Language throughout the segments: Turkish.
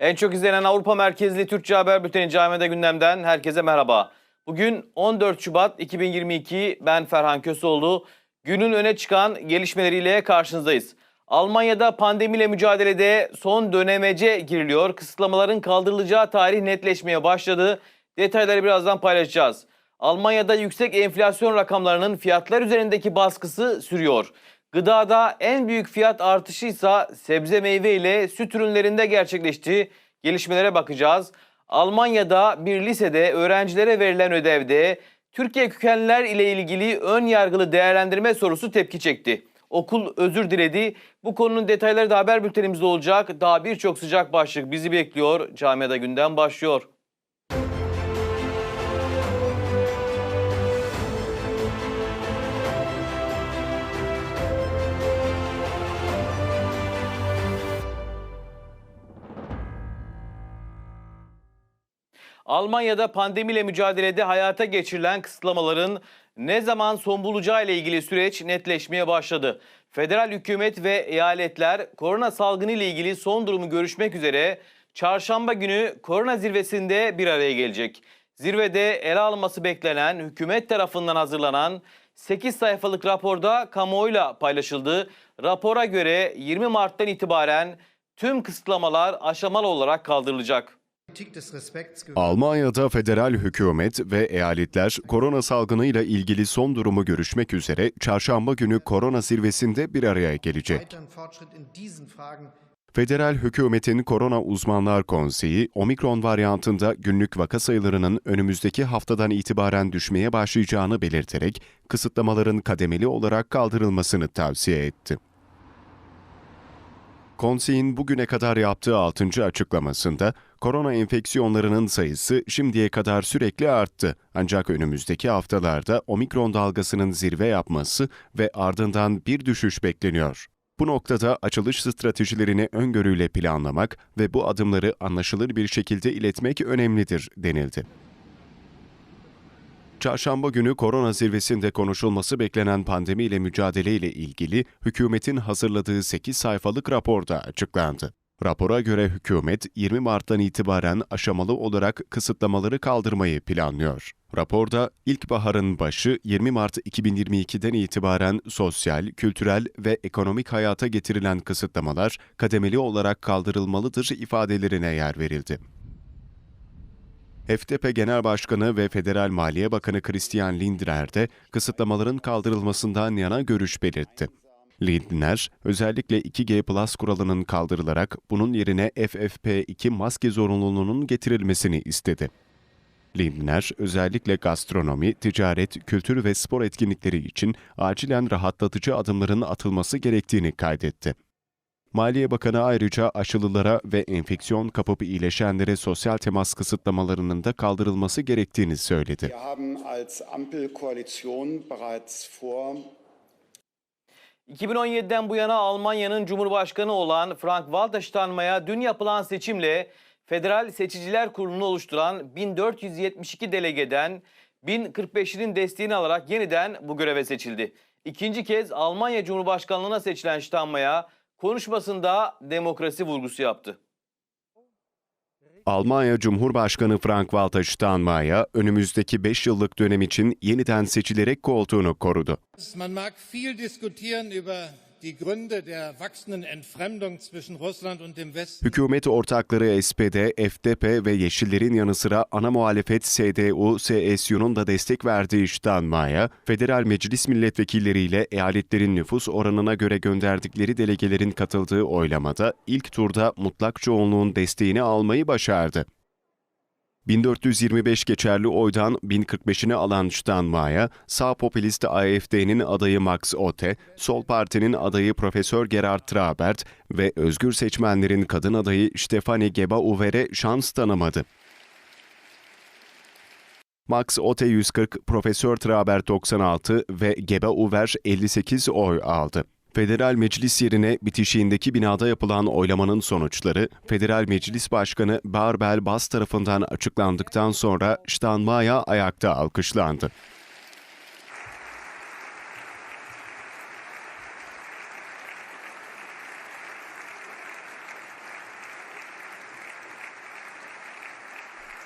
En çok izlenen Avrupa merkezli Türkçe haber bülteni Cami'de gündemden herkese merhaba. Bugün 14 Şubat 2022 ben Ferhan Köseoğlu. Günün öne çıkan gelişmeleriyle karşınızdayız. Almanya'da pandemiyle mücadelede son dönemece giriliyor. Kısıtlamaların kaldırılacağı tarih netleşmeye başladı. Detayları birazdan paylaşacağız. Almanya'da yüksek enflasyon rakamlarının fiyatlar üzerindeki baskısı sürüyor. Gıdada en büyük fiyat artışı ise sebze meyve ile süt ürünlerinde gerçekleşti. Gelişmelere bakacağız. Almanya'da bir lisede öğrencilere verilen ödevde Türkiye kökenliler ile ilgili ön yargılı değerlendirme sorusu tepki çekti. Okul özür diledi. Bu konunun detayları da haber bültenimizde olacak. Daha birçok sıcak başlık bizi bekliyor. Camiada gündem başlıyor. Almanya'da pandemiyle mücadelede hayata geçirilen kısıtlamaların ne zaman son bulacağı ile ilgili süreç netleşmeye başladı. Federal hükümet ve eyaletler korona salgını ile ilgili son durumu görüşmek üzere çarşamba günü korona zirvesinde bir araya gelecek. Zirvede ele alınması beklenen hükümet tarafından hazırlanan 8 sayfalık raporda kamuoyuyla paylaşıldı. Rapora göre 20 Mart'tan itibaren tüm kısıtlamalar aşamalı olarak kaldırılacak. Almanya'da federal hükümet ve eyaletler korona salgınıyla ilgili son durumu görüşmek üzere çarşamba günü korona zirvesinde bir araya gelecek. Federal hükümetin Korona Uzmanlar Konseyi, omikron varyantında günlük vaka sayılarının önümüzdeki haftadan itibaren düşmeye başlayacağını belirterek kısıtlamaların kademeli olarak kaldırılmasını tavsiye etti. Konseyin bugüne kadar yaptığı 6. açıklamasında korona enfeksiyonlarının sayısı şimdiye kadar sürekli arttı. Ancak önümüzdeki haftalarda omikron dalgasının zirve yapması ve ardından bir düşüş bekleniyor. Bu noktada açılış stratejilerini öngörüyle planlamak ve bu adımları anlaşılır bir şekilde iletmek önemlidir denildi. Çarşamba günü korona zirvesinde konuşulması beklenen pandemiyle mücadele ile ilgili hükümetin hazırladığı 8 sayfalık raporda açıklandı. Rapora göre hükümet 20 Mart'tan itibaren aşamalı olarak kısıtlamaları kaldırmayı planlıyor. Raporda ilkbaharın başı 20 Mart 2022'den itibaren sosyal, kültürel ve ekonomik hayata getirilen kısıtlamalar kademeli olarak kaldırılmalıdır ifadelerine yer verildi. FDP Genel Başkanı ve Federal Maliye Bakanı Christian Lindner de kısıtlamaların kaldırılmasından yana görüş belirtti. Lindner, özellikle 2G Plus kuralının kaldırılarak bunun yerine FFP2 maske zorunluluğunun getirilmesini istedi. Lindner, özellikle gastronomi, ticaret, kültür ve spor etkinlikleri için acilen rahatlatıcı adımların atılması gerektiğini kaydetti. Maliye Bakanı ayrıca aşılılara ve enfeksiyon kapıp iyileşenlere sosyal temas kısıtlamalarının da kaldırılması gerektiğini söyledi. Wir bereits vor, 2017'den bu yana Almanya'nın Cumhurbaşkanı olan Frank-Walter Steinmeier dün yapılan seçimle Federal Seçiciler Kurulu'nu oluşturan 1472 delegeden 1045'inin desteğini alarak yeniden bu göreve seçildi. İkinci kez Almanya Cumhurbaşkanlığına seçilen Steinmeier konuşmasında demokrasi vurgusu yaptı. Almanya Cumhurbaşkanı Frank-Walter Steinmeier önümüzdeki 5 yıllık dönem için yeniden seçilerek koltuğunu korudu. Hükümet ortakları SPD, FDP ve Yeşillerin yanı sıra ana muhalefet CDU, CSU'nun da destek verdiği Steinmeier, federal meclis milletvekilleriyle eyaletlerin nüfus oranına göre gönderdikleri delegelerin katıldığı oylamada ilk turda mutlak çoğunluğun desteğini almayı başardı. 1425 geçerli oydan 1045'ini alan Steinmeier, sağ popülist AFD'nin adayı Max Otte, sol partinin adayı Profesör Gerhard Trabert ve özgür seçmenlerin kadın adayı Stefanie Gebauer'e şans tanımadı. Max Otte 140, Profesör Trabert 96 ve Gebauer 58 oy aldı. Federal Meclis yerine bitişiğindeki binada yapılan oylamanın sonuçları Federal Meclis Başkanı Barbel Bas tarafından açıklandıktan sonra Steinmeier ayakta alkışlandı.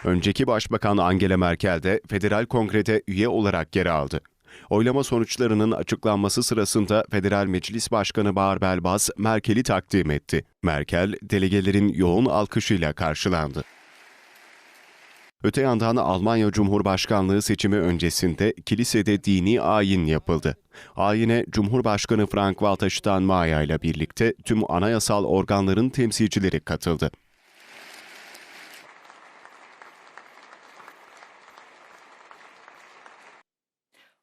Önceki Başbakan Angela Merkel de Federal Kongre'de üye olarak yer aldı. Oylama sonuçlarının açıklanması sırasında Federal Meclis Başkanı Barbel Bas Merkel'i takdim etti. Merkel, delegelerin yoğun alkışıyla karşılandı. Öte yandan Almanya Cumhurbaşkanlığı seçimi öncesinde kilisede dini ayin yapıldı. Ayine Cumhurbaşkanı Frank-Walter Steinmeier ile birlikte tüm anayasal organların temsilcileri katıldı.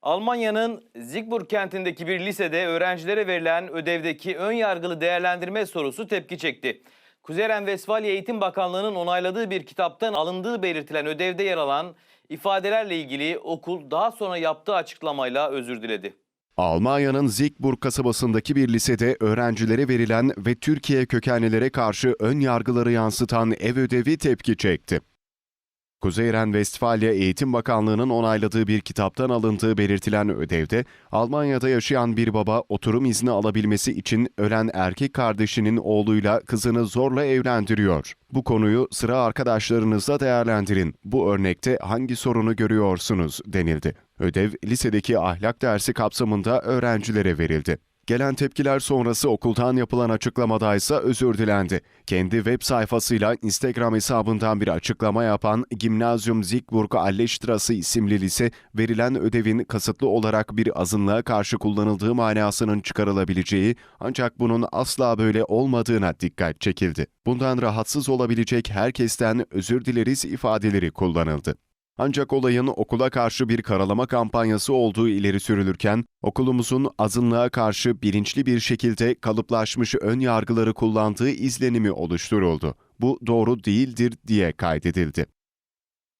Almanya'nın Siegburg kentindeki bir lisede öğrencilere verilen ödevdeki ön yargılı değerlendirme sorusu tepki çekti. Kuzey Ren-Vesfalya Eğitim Bakanlığı'nın onayladığı bir kitaptan alındığı belirtilen ödevde yer alan ifadelerle ilgili okul daha sonra yaptığı açıklamayla özür diledi. Almanya'nın Siegburg kasabasındaki bir lisede öğrencilere verilen ve Türkiye kökenlilere karşı ön yargıları yansıtan ev ödevi tepki çekti. Kuzey Ren-Vestfalya Eğitim Bakanlığı'nın onayladığı bir kitaptan alındığı belirtilen ödevde, Almanya'da yaşayan bir baba oturum izni alabilmesi için ölen erkek kardeşinin oğluyla kızını zorla evlendiriyor. Bu konuyu sıra arkadaşlarınızla değerlendirin. Bu örnekte hangi sorunu görüyorsunuz denildi. Ödev lisedeki ahlak dersi kapsamında öğrencilere verildi. Gelen tepkiler sonrası okuldan yapılan açıklamada ise özür dilendi. Kendi web sayfasıyla Instagram hesabından bir açıklama yapan Gymnasium Siegburg Allestrasse isimli lise, verilen ödevin kasıtlı olarak bir azınlığa karşı kullanıldığı manasının çıkarılabileceği ancak bunun asla böyle olmadığına dikkat çekildi. Bundan rahatsız olabilecek herkesten özür dileriz ifadeleri kullanıldı. Ancak olayın okula karşı bir karalama kampanyası olduğu ileri sürülürken, okulumuzun azınlığa karşı bilinçli bir şekilde kalıplaşmış ön yargıları kullandığı izlenimi oluşturuldu. Bu doğru değildir diye kaydedildi.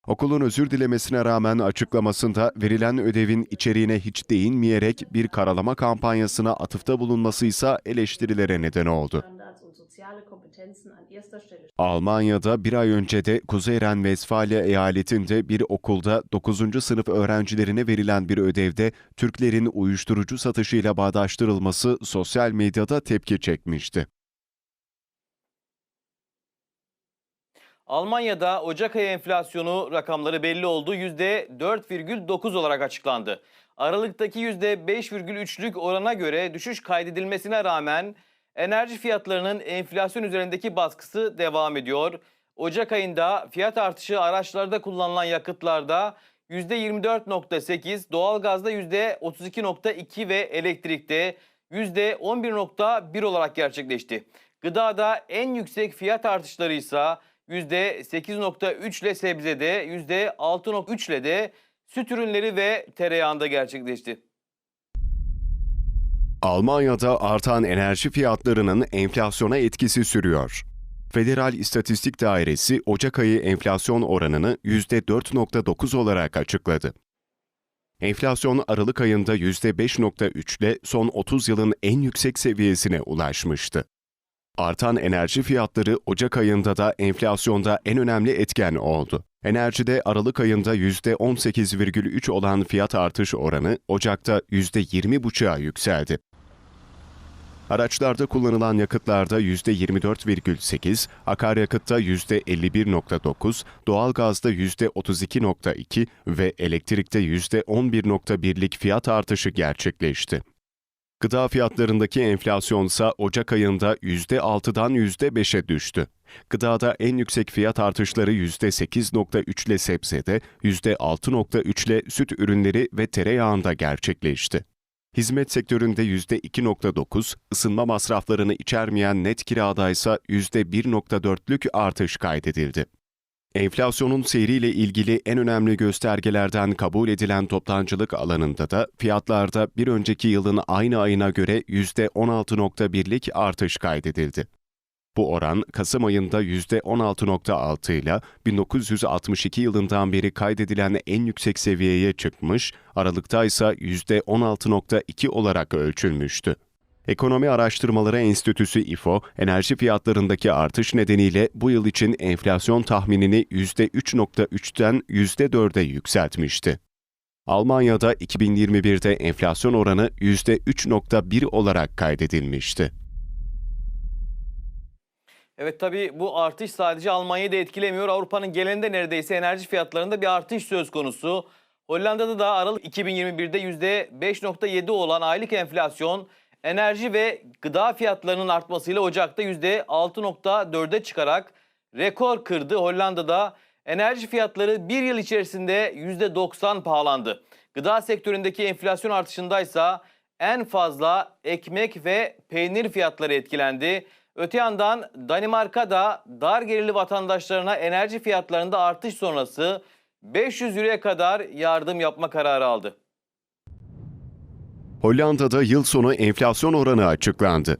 Okulun özür dilemesine rağmen açıklamasında verilen ödevin içeriğine hiç değinmeyerek bir karalama kampanyasına atıfta bulunması ise eleştirilere neden oldu. Almanya'da bir ay önce de Kuzey Ren-Vesfalya eyaletinde bir okulda 9. sınıf öğrencilerine verilen bir ödevde Türklerin uyuşturucu satışıyla bağdaştırılması sosyal medyada tepki çekmişti. Almanya'da Ocak ayı enflasyonu rakamları belli oldu. %4,9 olarak açıklandı. Aralıktaki %5,3'lük orana göre düşüş kaydedilmesine rağmen enerji fiyatlarının enflasyon üzerindeki baskısı devam ediyor. Ocak ayında fiyat artışı araçlarda kullanılan yakıtlarda %24.8, doğalgazda %32.2 ve elektrikte %11.1 olarak gerçekleşti. Gıdada en yüksek fiyat artışları ise %8.3 ile sebzede, %6.3 ile de süt ürünleri ve tereyağında gerçekleşti. Almanya'da artan enerji fiyatlarının enflasyona etkisi sürüyor. Federal İstatistik Dairesi Ocak ayı enflasyon oranını %4.9 olarak açıkladı. Enflasyon Aralık ayında %5.3 ile son 30 yılın en yüksek seviyesine ulaşmıştı. Artan enerji fiyatları Ocak ayında da enflasyonda en önemli etken oldu. Enerjide Aralık ayında %18,3 olan fiyat artış oranı Ocak'ta %20,5'a yükseldi. Araçlarda kullanılan yakıtlarda %24,8, akaryakıtta %51,9, doğalgazda %32,2 ve elektrikte %11,1'lik fiyat artışı gerçekleşti. Gıda fiyatlarındaki enflasyon ise Ocak ayında %6'dan %5'e düştü. Gıdada en yüksek fiyat artışları %8.3 ile sebzede, %6.3 ile süt ürünleri ve tereyağında gerçekleşti. Hizmet sektöründe %2.9, ısınma masraflarını içermeyen net kirada ise %1.4'lük artış kaydedildi. Enflasyonun seyriyle ilgili en önemli göstergelerden kabul edilen toptancılık alanında da fiyatlarda bir önceki yılın aynı ayına göre %16.1'lik artış kaydedildi. Bu oran Kasım ayında %16.6 ile 1962 yılından beri kaydedilen en yüksek seviyeye çıkmış, Aralıkta ise %16.2 olarak ölçülmüştü. Ekonomi Araştırmaları Enstitüsü İFO, enerji fiyatlarındaki artış nedeniyle bu yıl için enflasyon tahminini %3.3'ten %4'e yükseltmişti. Almanya'da 2021'de enflasyon oranı %3.1 olarak kaydedilmişti. Evet tabii bu artış sadece Almanya'yı da etkilemiyor. Avrupa'nın genelinde neredeyse enerji fiyatlarında bir artış söz konusu. Hollanda'da da Aralık 2021'de %5.7 olan aylık enflasyon enerji ve gıda fiyatlarının artmasıyla Ocak'ta %6.4'e çıkarak rekor kırdı. Hollanda'da enerji fiyatları bir yıl içerisinde %90 pahalandı. Gıda sektöründeki enflasyon artışındaysa en fazla ekmek ve peynir fiyatları etkilendi. Öte yandan Danimarka'da dar gelirli vatandaşlarına enerji fiyatlarında artış sonrası 500 euroya kadar yardım yapma kararı aldı. Hollanda'da yıl sonu enflasyon oranı açıklandı.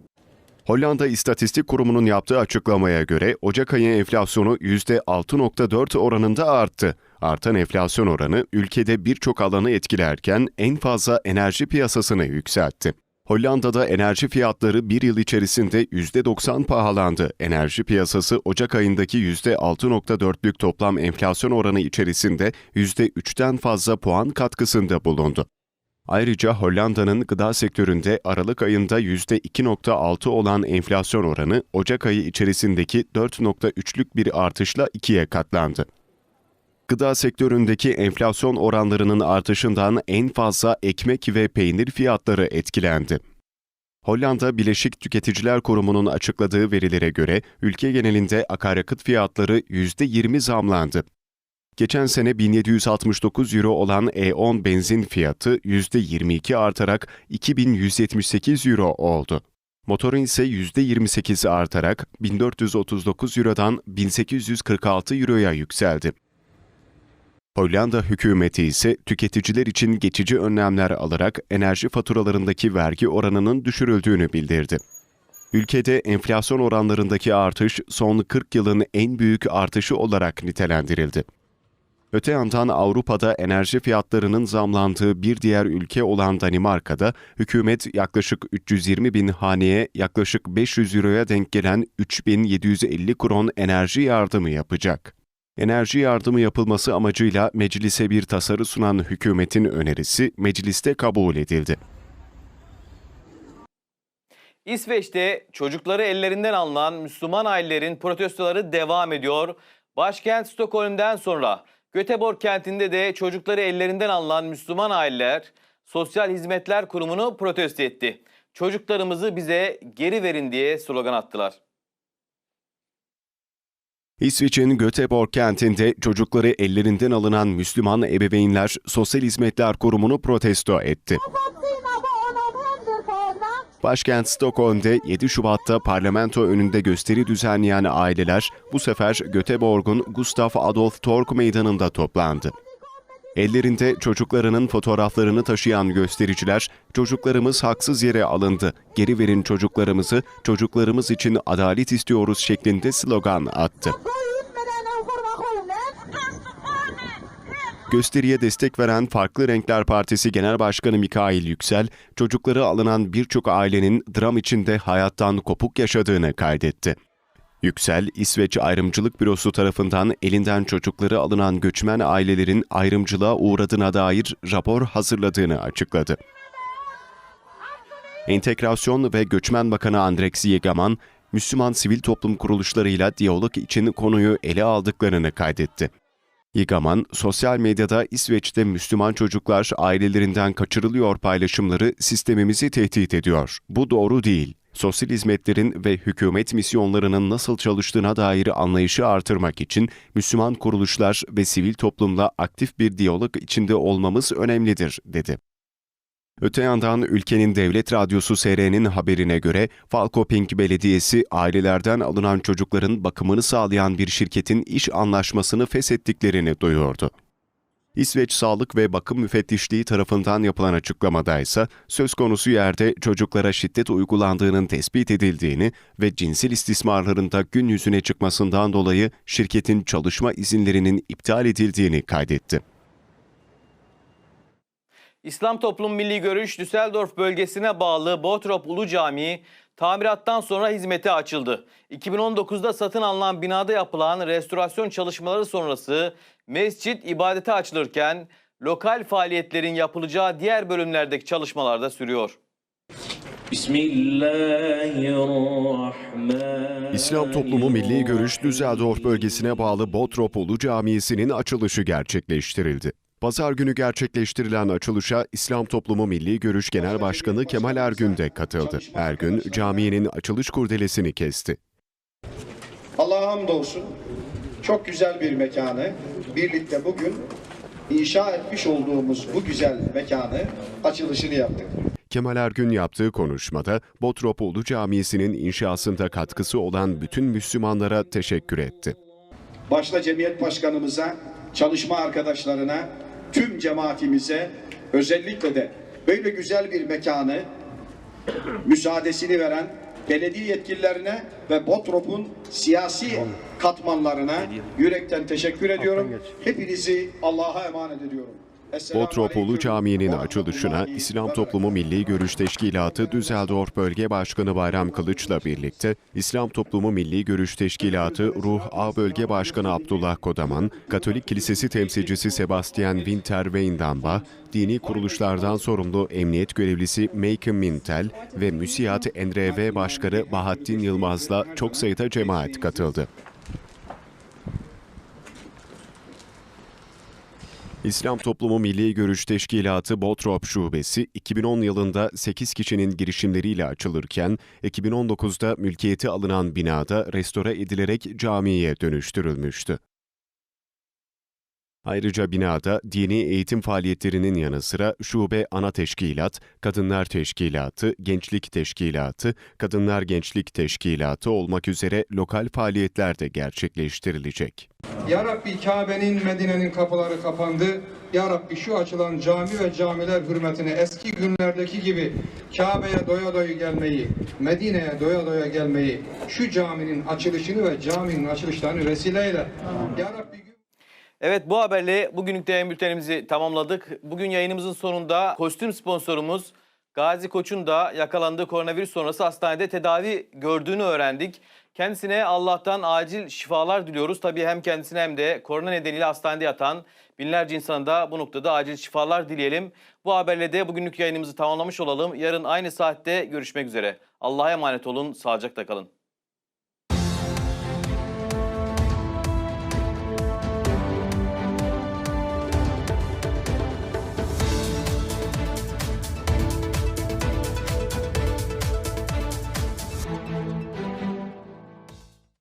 Hollanda İstatistik Kurumu'nun yaptığı açıklamaya göre Ocak ayı enflasyonu %6.4 oranında arttı. Artan enflasyon oranı ülkede birçok alanı etkilerken en fazla enerji piyasasını yükseltti. Hollanda'da enerji fiyatları bir yıl içerisinde %90 pahalandı. Enerji piyasası Ocak ayındaki %6.4'lük toplam enflasyon oranı içerisinde %3'ten fazla puan katkısında bulundu. Ayrıca Hollanda'nın gıda sektöründe Aralık ayında %2.6 olan enflasyon oranı Ocak ayı içerisindeki 4.3'lük bir artışla ikiye katlandı. Gıda sektöründeki enflasyon oranlarının artışından en fazla ekmek ve peynir fiyatları etkilendi. Hollanda Bileşik Tüketiciler Kurumu'nun açıkladığı verilere göre ülke genelinde akaryakıt fiyatları %20 zamlandı. Geçen sene 1769 euro olan E10 benzin fiyatı %22 artarak 2178 euro oldu. Motorun ise %28 artarak 1439 eurodan 1846 euroya yükseldi. Hollanda hükümeti ise tüketiciler için geçici önlemler alarak enerji faturalarındaki vergi oranının düşürüldüğünü bildirdi. Ülkede enflasyon oranlarındaki artış son 40 yılın en büyük artışı olarak nitelendirildi. Öte yandan Avrupa'da enerji fiyatlarının zamlandığı bir diğer ülke olan Danimarka'da hükümet yaklaşık 320 bin haneye yaklaşık 500 euroya denk gelen 3750 kron enerji yardımı yapacak. Enerji yardımı yapılması amacıyla meclise bir tasarı sunan hükümetin önerisi mecliste kabul edildi. İsveç'te çocukları ellerinden alınan Müslüman ailelerin protestoları devam ediyor. Başkent Stockholm'den sonra Göteborg kentinde de çocukları ellerinden alınan Müslüman aileler Sosyal Hizmetler Kurumu'nu protesto etti. Çocuklarımızı bize geri verin diye slogan attılar. İsveç'in Göteborg kentinde çocukları ellerinden alınan Müslüman ebeveynler Sosyal Hizmetler Kurumu'nu protesto etti. Başkent Stockholm'de 7 Şubat'ta parlamento önünde gösteri düzenleyen aileler bu sefer Göteborg'un Gustav Adolf Tork meydanında toplandı. Ellerinde çocuklarının fotoğraflarını taşıyan göstericiler, çocuklarımız haksız yere alındı, geri verin çocuklarımızı, çocuklarımız için adalet istiyoruz şeklinde slogan attı. Gösteriye destek veren Farklı Renkler Partisi Genel Başkanı Mikail Yüksel, çocukları alınan birçok ailenin dram içinde hayattan kopuk yaşadığını kaydetti. Yüksel, İsveç Ayrımcılık Bürosu tarafından elinden çocukları alınan göçmen ailelerin ayrımcılığa uğradığına dair rapor hazırladığını açıkladı. Entegrasyon ve Göçmen Bakanı Andrex Yegaman, Müslüman sivil toplum kuruluşlarıyla diyalog için konuyu ele aldıklarını kaydetti. Yigaman, sosyal medyada İsveç'te Müslüman çocuklar ailelerinden kaçırılıyor paylaşımları sistemimizi tehdit ediyor. Bu doğru değil. Sosyal hizmetlerin ve hükümet misyonlarının nasıl çalıştığına dair anlayışı artırmak için Müslüman kuruluşlar ve sivil toplumla aktif bir diyalog içinde olmamız önemlidir, dedi. Öte yandan ülkenin devlet radyosu SR'nin haberine göre Falkoping Belediyesi ailelerden alınan çocukların bakımını sağlayan bir şirketin iş anlaşmasını feshettiklerini duyurdu. İsveç Sağlık ve Bakım Müfettişliği tarafından yapılan açıklamada ise söz konusu yerde çocuklara şiddet uygulandığının tespit edildiğini ve cinsel istismarlarında gün yüzüne çıkmasından dolayı şirketin çalışma izinlerinin iptal edildiğini kaydetti. İslam Toplum Milli Görüş Düsseldorf bölgesine bağlı Botrop Ulu Camii Tamirattan sonra hizmete açıldı. 2019'da satın alınan binada yapılan restorasyon çalışmaları sonrası mescit ibadete açılırken lokal faaliyetlerin yapılacağı diğer bölümlerdeki çalışmalarda sürüyor. Bismillahirrahmanirrahim. İslam toplumu milli görüş Düsseldorf bölgesine bağlı Botropulu Camii'sinin açılışı gerçekleştirildi. Pazar günü gerçekleştirilen açılışa İslam Toplumu Milli Görüş Genel Başkanı Kemal Ergün de katıldı. Ergün, caminin açılış kurdelesini kesti. Allah'a hamdolsun çok güzel bir mekanı birlikte bugün inşa etmiş olduğumuz bu güzel mekanı açılışını yaptık. Kemal Ergün yaptığı konuşmada Botrop Ulu Camisi'nin inşasında katkısı olan bütün Müslümanlara teşekkür etti. Başta cemiyet başkanımıza, çalışma arkadaşlarına, tüm cemaatimize özellikle de böyle güzel bir mekanı müsaadesini veren belediye yetkililerine ve Botrop'un siyasi katmanlarına yürekten teşekkür ediyorum. Hepinizi Allah'a emanet ediyorum. Aleyküm Camii'nin açılışına İslam Toplumu Milli Görüş Teşkilatı Düsseldorf Bölge Başkanı Bayram Kılıç'la birlikte İslam Toplumu Milli Görüş Teşkilatı Ruh A Bölge Başkanı Abdullah Kodaman, Katolik Kilisesi temsilcisi Sebastian Winter Weindamba, dini kuruluşlardan sorumlu emniyet görevlisi Meike Mintel ve Müsiyat NRV Başkanı Bahattin Yılmaz'la çok sayıda cemaat katıldı. İslam Toplumu Milli Görüş Teşkilatı Botrop Şubesi 2010 yılında 8 kişinin girişimleriyle açılırken 2019'da mülkiyeti alınan binada restore edilerek camiye dönüştürülmüştü. Ayrıca binada dini eğitim faaliyetlerinin yanı sıra şube ana teşkilat, kadınlar teşkilatı, gençlik teşkilatı, kadınlar gençlik teşkilatı olmak üzere lokal faaliyetler de gerçekleştirilecek. Ya Rabbi Kabe'nin, Medine'nin kapıları kapandı. Ya Rabbi şu açılan cami ve camiler hürmetine eski günlerdeki gibi Kabe'ye doya doya gelmeyi, Medine'ye doya doya gelmeyi, şu caminin açılışını ve caminin açılışlarını vesile eyle. Ya Rabbi Evet bu haberle bugünlük de yayın bültenimizi tamamladık. Bugün yayınımızın sonunda kostüm sponsorumuz Gazi Koç'un da yakalandığı koronavirüs sonrası hastanede tedavi gördüğünü öğrendik. Kendisine Allah'tan acil şifalar diliyoruz. Tabii hem kendisine hem de korona nedeniyle hastanede yatan binlerce insana da bu noktada acil şifalar dileyelim. Bu haberle de bugünlük yayınımızı tamamlamış olalım. Yarın aynı saatte görüşmek üzere. Allah'a emanet olun, sağlıcakla kalın.